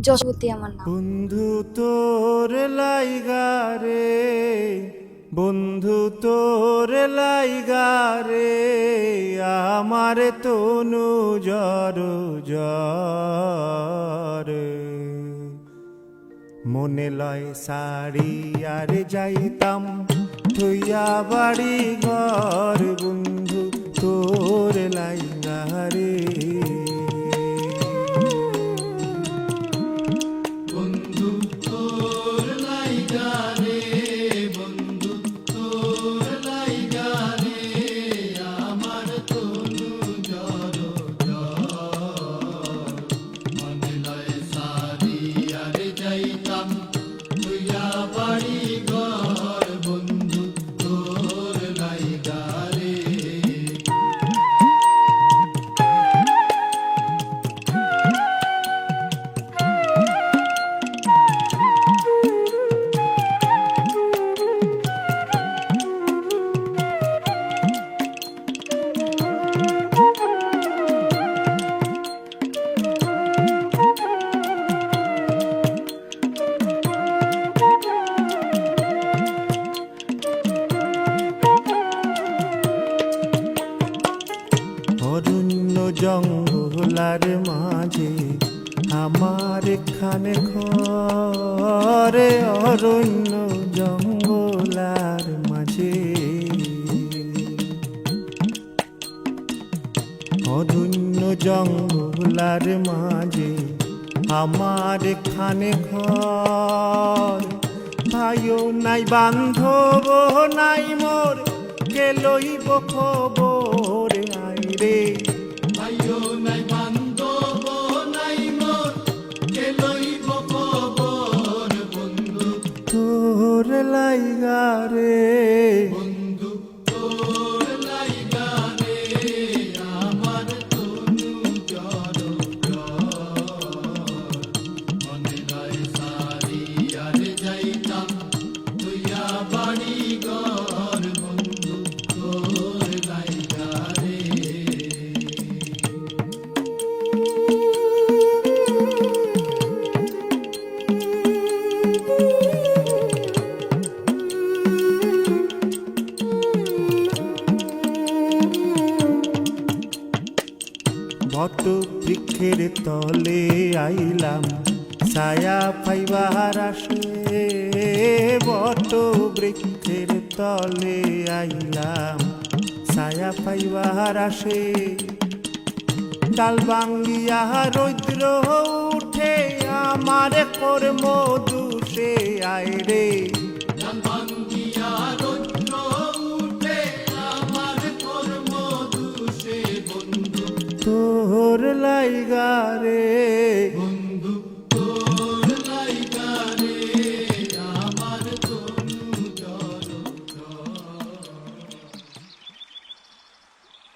যশবতী আমার নাম। বন্ধু তোর লাইগারে বন্ধু তোর লাইগারে আমার তনু জর জর। মনে লয় সারি আর যাইতাম, থইয়া বাড়ি ঘর, বন্ধু তোর লাইগারে জঙ্গলার মাঝে আমার খানে ঘরে অরণ্য জঙ্গলার মাঝে। অরণ্য জঙ্গলার মাঝে আমার খানে ঘর। ভাইও নাই বান্ধব, নাই মোর কে লইব খবর। লাইগা রে। বট বৃক্ষের তলে আইলাম। ছায়া পাইবার আসে বট বৃক্ষের তলে আইলাম। ছায়া পাইবার আসে, ডাল ভাঙ্গিয়া রৌদ্র উঠে আমার কর্ম দুষে আয় রে তোর লাইগা রে